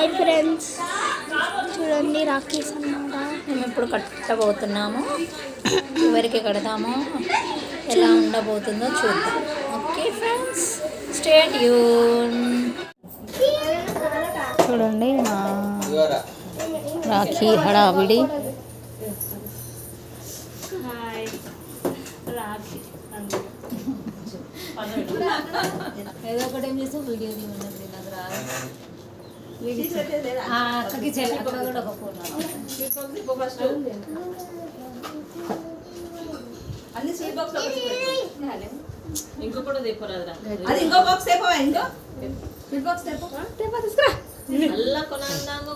Hi friends. చూడండి రాఖీస్ అన్నమాట మేము ఇప్పుడు కట్టబోతున్నాము. ఎవరికి కడతామో ఎలా ఉండబోతుందో చూద్దాం. ఓకే ఫ్రెండ్స్ స్టేట్ యూన్. చూడండి మా రాఖీ హడావిడి. ఏదో ఒకటి ఏం చేస్తే వీడియో నాకు రాదు. అక్కకి చెల్లి అక్క కూడా ఒక ఫోన్ అన్ని స్వీట్ బాక్స్ ఇంకో కూడా తెప్పరాదురా అది ఇంకో బాక్స్ తేపో ఇంకో స్వీట్ బాక్స్ తేపో అల్లా కొనాందాంగో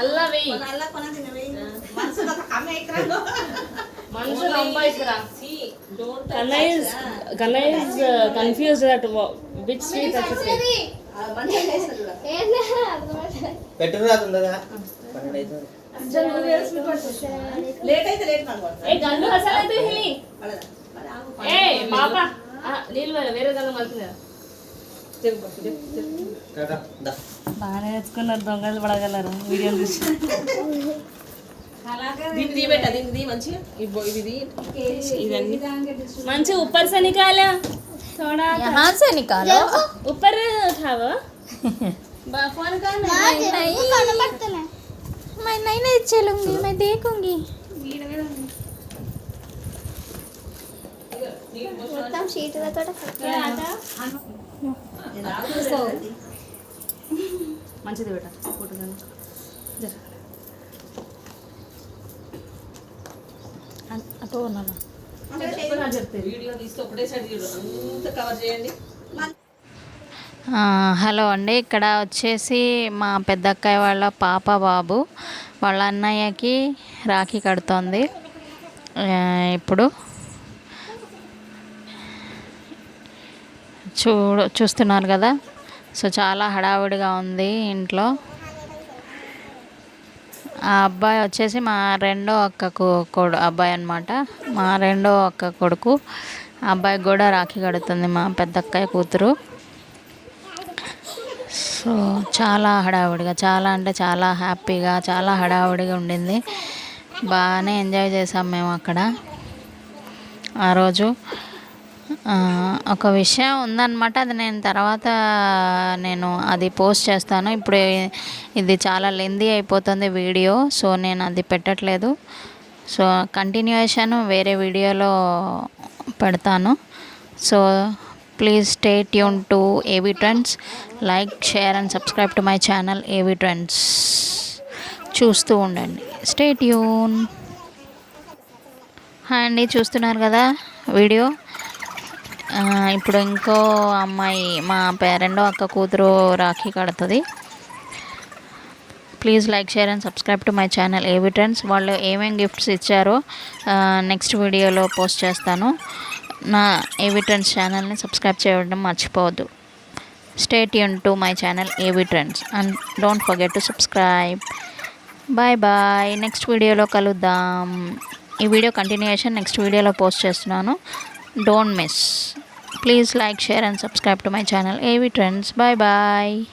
అల్లా వెయ్యి అల్లా కొన తినవే మనసు కదా కమ్మే ఇక్కడ మనుషులు సంపాదిస్తురా don't Kannayya is Kannayya is uh, confused that which sweet that is it. పెట్టురా తొందరగా లేట్ అయితే లేట్ గన్ను అసలు ఆగు ఏ పాప. నీళ్ళు వేరే వేరే గన్ను మలుతుంది కదా. దా. బాగానే తెచ్చుకున్నారు దొంగలు పడగలరు. వీడియోలు చూసి మంచిగా. ఇవ్వు ఇవి తీ. ఇవన్నీ మంచి ऊपर से निकाला थोड़ा यहाँ से निकालो ऊपर उठाओ बा- फोन कर ना కనబడతలే मैं नहीं नहीं चलूंगी मैं देखूंगी మొత్తం షీట్లతో మంచిది బేట ఫోటో కానీ అటు ఉన్నాను వీడియో తీస్తే ఒకటేసారి అంత కవర్ చేయండి హలో అండి. ఇక్కడ వచ్చేసి మా పెద్దక్కయ్య వాళ్ళ పాప బాబు. వాళ్ళ అన్నయ్యకి రాఖీ కడుతోంది. ఇప్పుడు చూ చూస్తున్నారు కదా. సో చాలా హడావుడిగా ఉంది ఇంట్లో. ఆ అబ్బాయి వచ్చేసి మా రెండో అక్కకు కొడు అబ్బాయి అనమాట మా రెండో అక్క కొడుకు. అబ్బాయికి కూడా రాఖీ కడుతుంది మా పెద్ద అక్కయ్య కూతురు. సో చాలా హడావుడిగా చాలా అంటే చాలా హ్యాపీగా చాలా హడావుడిగా ఉండింది. బాగానే ఎంజాయ్ చేసాం మేము అక్కడ. ఆ రోజు ఒక విషయం ఉందన్నమాట. అది నేను తర్వాత నేను అది పోస్ట్ చేస్తాను. ఇప్పుడు ఇది చాలా లెందీ అయిపోతుంది వీడియో సో నేను అది పెట్టట్లేదు. సో కంటిన్యూయేషన్ వేరే వీడియోలో పెడతాను. So please stay tune to AV trends. Like share and subscribe to my channel AV trends. చూస్తూ ఉండండి. Stay tune. హాయ్ అండి చూస్తున్నారు కదా వీడియో? ఇప్పుడు ఇంకో అమ్మాయి మా పేరెండో అక్క కూతురు రాఖీ కడుతుంది. Please like share and subscribe to my channel AV trends వాళ్ళు ఏమేమి గిఫ్ట్స్ ఇచ్చారో నెక్స్ట్ వీడియోలో పోస్ట్ చేస్తాను. నా ఏవి ట్రెండ్స్ ఛానల్ని సబ్స్క్రైబ్ చేయడం మర్చిపోవద్దు. Stay tune to my channel AV trends and don't forget to subscribe bye bye next వీడియోలో కలుద్దాం. ఈ వీడియో కంటిన్యూషన్ నెక్స్ట్ వీడియోలో పోస్ట్ చేస్తున్నాను. Don't miss Please like, share and subscribe to my channel AV Trends. Bye bye.